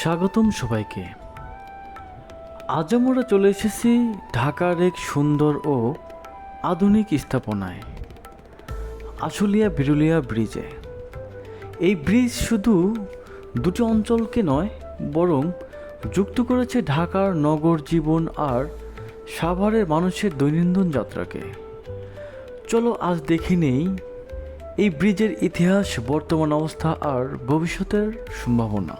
স্বাগতম সবাইকে। আজ আমরা চলে এসেছি ঢাকার এক সুন্দর ও আধুনিক স্থাপনায়, আশুলিয়া বিরুলিয়া ব্রিজে। এই ব্রিজ শুধু দুটি অঞ্চলকে নয়, বরং যুক্ত করেছে ঢাকার নগর জীবন আর সাভারের মানুষের দৈনন্দিন যাত্রাকে। চলো আজ দেখে নেই এই ব্রিজের ইতিহাস, বর্তমান অবস্থা আর ভবিষ্যতের সম্ভাবনা।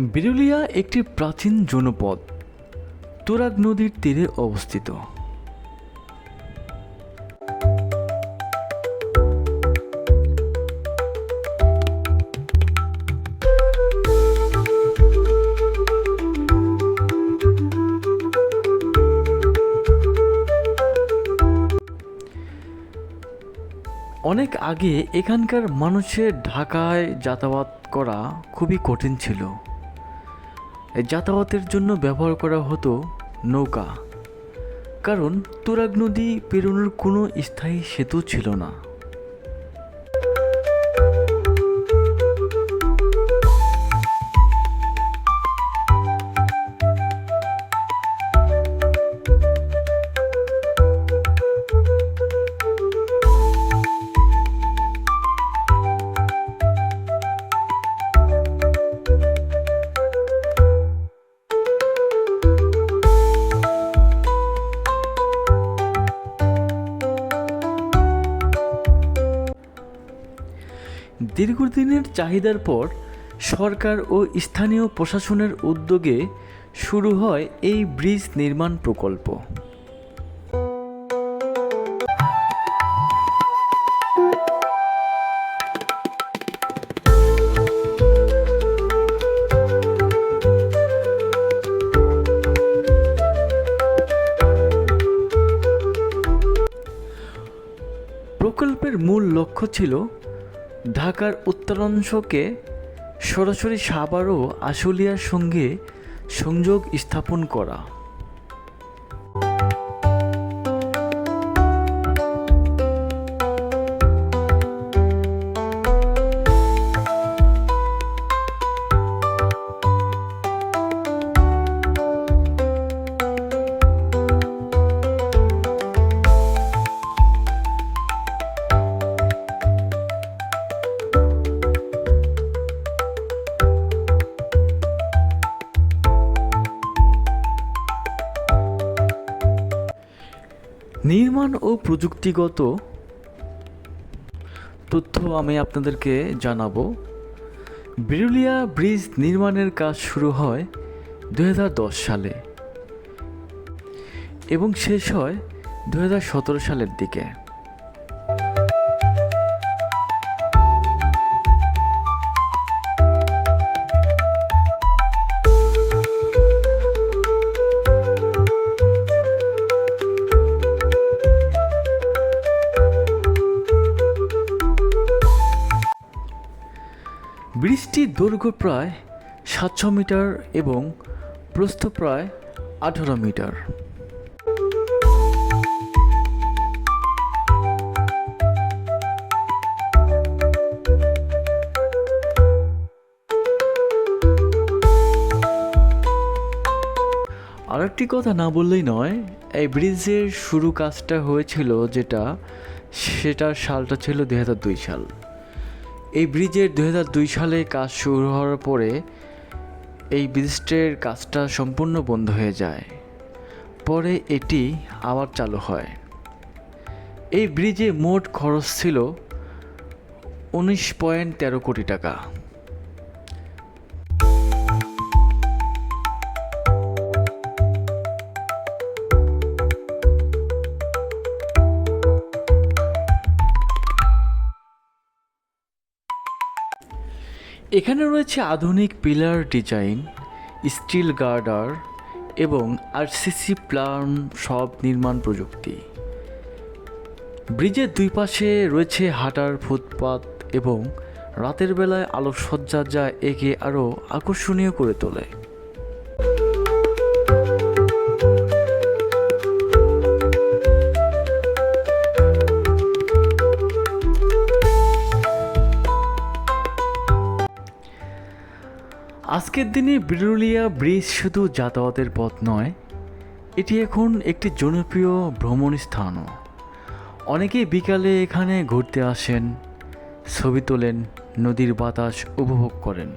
বিরুলিয়া একটি প্রাচীন জনপদ, তুরাগ নদীর তীরে অবস্থিত। অনেক আগে এখানকার মানুষের ঢাকায় যাতায়াত করা খুবই কঠিন ছিল। যাতায়াতের জন্য ব্যবহার করা হতো নৌকা। কারণ তুরাগ নদী পেরোনোর কোনো স্থায়ী সেতু ছিল না। দীর্ঘদিনের চাহিদার পর সরকার ও স্থানীয় প্রশাসনের উদ্যোগে শুরু হয় এই ব্রিজ নির্মাণ প্রকল্প। প্রকল্পের মূল লক্ষ্য ছিল ঢাকার উত্তরাংশকে সরাসরি সাভার ও আশুলিয়ার সঙ্গে সংযোগ স্থাপন করা। নির্মাণ ও প্রযুক্তিগত তথ্য আমি আপনাদেরকে জানাব। বিরুলিয়া ব্রিজ নির্মাণের কাজ শুরু হয় দু হাজার দশ সালে এবং শেষ হয় দু হাজার সতেরো সালের দিকে। ব্রিজটির দৈর্ঘ্য প্রায় সাতশো মিটার এবং প্রস্থ প্রায় আঠারো মিটার। আরেকটি কথা না বললেই নয়, এই ব্রিজের শুরু কাজটা হয়েছিল যেটা, সেটার সালটা ছিল দুই হাজার দুই সাল। এই ব্রিজের দু হাজার দুই সালে কাজ শুরু হওয়ার পরে এই ব্রিজটির কাজটা সম্পূর্ণ বন্ধ হয়ে যায়। পরে এটি আবার চালু হয়। এই ব্রিজে মোট খরচ ছিল উনিশ পয়েন্ট তেরো কোটি টাকা। এখানে রয়েছে আধুনিক পিলার ডিজাইন, স্টিল গার্ডার এবং আরসিসি প্লান সব নির্মাণ প্রযুক্তি। ব্রিজের দুই পাশে রয়েছে হাঁটার ফুটপাত এবং রাতের বেলায় আলোকসজ্জা যা একে আরও আকর্ষণীয় করে তোলে। আজকের দিনে বিরুলিয়া ব্রিজ শুধু যাতায়াতের পথ নয়, এটি এখন একটি জনপ্রিয় ভ্রমণ স্থানও। অনেকেই বিকালে এখানে ঘুরতে আসেন, ছবি তোলেন, নদীর বাতাস উপভোগ করেন।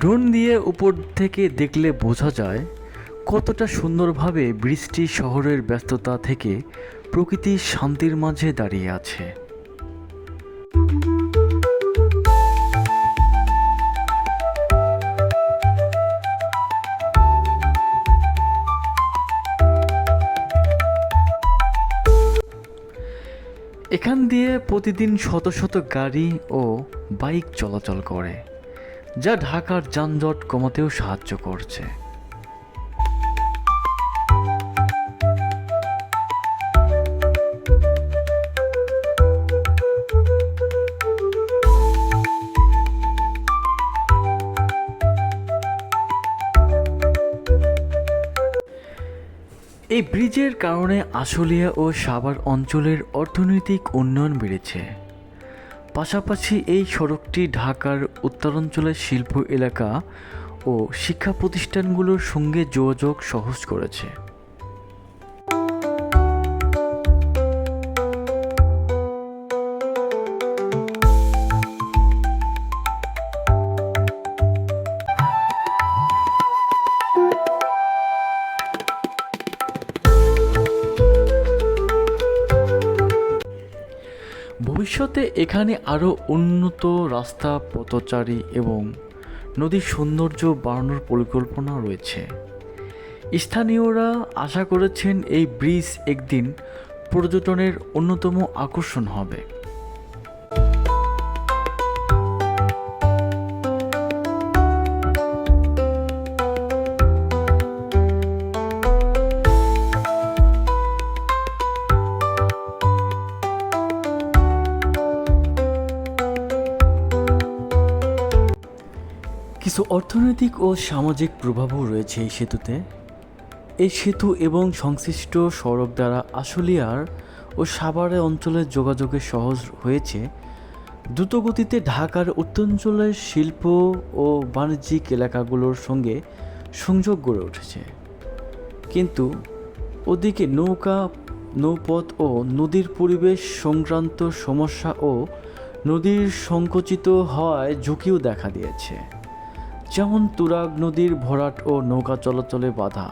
ড্রোন দিয়ে উপর থেকে দেখলে বোঝা যায় কতটা সুন্দরভাবে বৃষ্টি শহরের ব্যস্ততা থেকে প্রকৃতি শান্তির মাঝে দাঁড়িয়ে আছে। এখান দিয়ে প্রতিদিন শত শত গাড়ি ও বাইক চলাচল করে। যা ঢাকার যানজট কমাতেও সাহায্য করছে। এই ব্রিজের কারণে আশুলিয়া ও সাভার অঞ্চলের অর্থনৈতিক উন্নয়ন বেড়েছে। পাশাপাশি এই সড়কটি ঢাকার উত্তরাঞ্চলের শিল্প এলাকা ও শিক্ষা প্রতিষ্ঠানগুলোর সঙ্গে যোগাযোগ সহজ করেছে। ভবিষ্যতে এখানে আরও উন্নত রাস্তা, পথচারী এবং নদীর সৌন্দর্য বাড়ানোর পরিকল্পনা রয়েছে। স্থানীয়রা আশা করেছেন এই ব্রিজ একদিন পর্যটনের অন্যতম আকর্ষণ হবে। কিছু অর্থনৈতিক ও সামাজিক প্রভাবও রয়েছে এই সেতুতে। এই সেতু এবং সংশ্লিষ্ট সড়ক দ্বারা আশুলিয়ার ও সাভারে অঞ্চলের যোগাযোগে সহজ হয়েছে। দ্রুতগতিতে ঢাকার উত্তরাঞ্চলের শিল্প ও বাণিজ্যিক এলাকাগুলোর সঙ্গে সংযোগ গড়ে উঠেছে। কিন্তু ওদিকে নৌকা, নৌপথ ও নদীর পরিবেশ সংক্রান্ত সমস্যা ও নদীর সংকুচিত হওয়ায় ঝুঁকিও দেখা দিয়েছে। যেমন তুরাগ নদীর ভরাট ও নৌকা চলাচলে বাধা।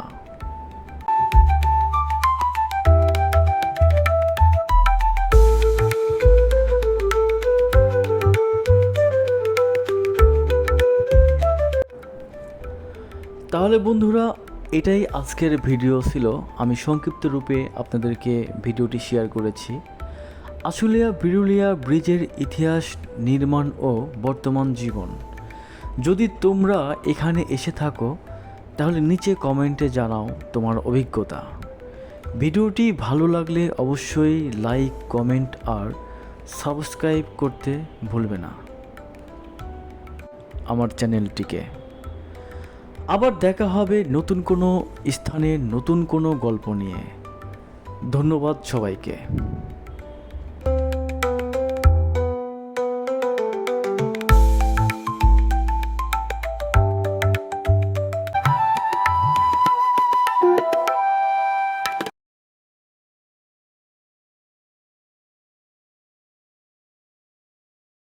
তাহলে বন্ধুরা, এটাই আজকের ভিডিও ছিল। আমি সংক্ষিপ্ত রূপে আপনাদেরকে ভিডিওটি শেয়ার করেছি। আশুলিয়া বিরুলিয়া ব্রিজের ইতিহাস, নির্মাণ ও বর্তমান জীবন। যদি তোমরা এখানে এসে থাকো, তাহলে নিচে কমেন্টে জানাও তোমার অভিজ্ঞতা। ভিডিওটি ভালো লাগলে অবশ্যই লাইক, কমেন্ট আর সাবস্ক্রাইব করতে ভুলবে না আমার চ্যানেলটিকে। আবার দেখা হবে নতুন কোনো স্থানে নতুন কোনো গল্প নিয়ে। ধন্যবাদ সবাইকে।